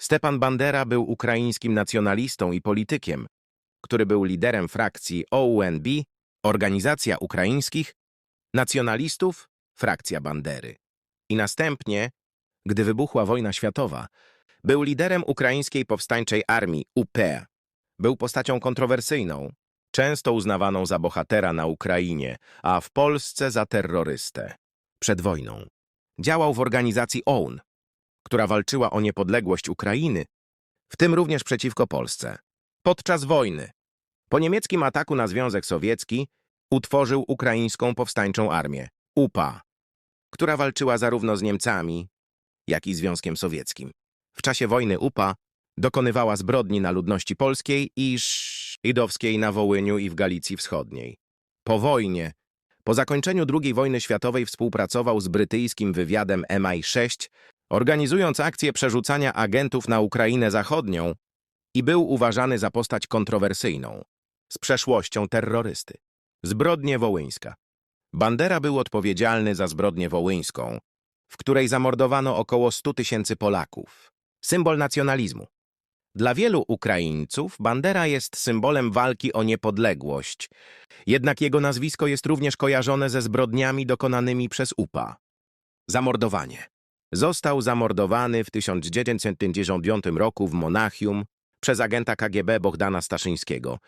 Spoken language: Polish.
Stepan Bandera był ukraińskim nacjonalistą i politykiem, który był liderem frakcji OUNB, Organizacja Ukraińskich Nacjonalistów, frakcja Bandery. I następnie, gdy wybuchła wojna światowa, był liderem ukraińskiej powstańczej armii UP. Był postacią kontrowersyjną, często uznawaną za bohatera na Ukrainie, a w Polsce za terrorystę. Przed wojną działał w organizacji OUN, która walczyła o niepodległość Ukrainy, w tym również przeciwko Polsce. Podczas wojny, po niemieckim ataku na Związek Sowiecki, utworzył ukraińską powstańczą armię UPA, która walczyła zarówno z Niemcami, jak i Związkiem Sowieckim. W czasie wojny UPA dokonywała zbrodni na ludności polskiej i żydowskiej na Wołyniu i w Galicji Wschodniej. Po wojnie, po zakończeniu II wojny światowej współpracował z brytyjskim wywiadem MI6, organizując akcję przerzucania agentów na Ukrainę Zachodnią i był uważany za postać kontrowersyjną, z przeszłością terrorysty. Zbrodnie wołyńska. Bandera był odpowiedzialny za zbrodnię wołyńską, w której zamordowano około 100 tysięcy Polaków. Symbol nacjonalizmu. Dla wielu Ukraińców Bandera jest symbolem walki o niepodległość, jednak jego nazwisko jest również kojarzone ze zbrodniami dokonanymi przez UPA. Zamordowanie. Został zamordowany w 1959 roku w Monachium przez agenta KGB Bohdana Staszyńskiego.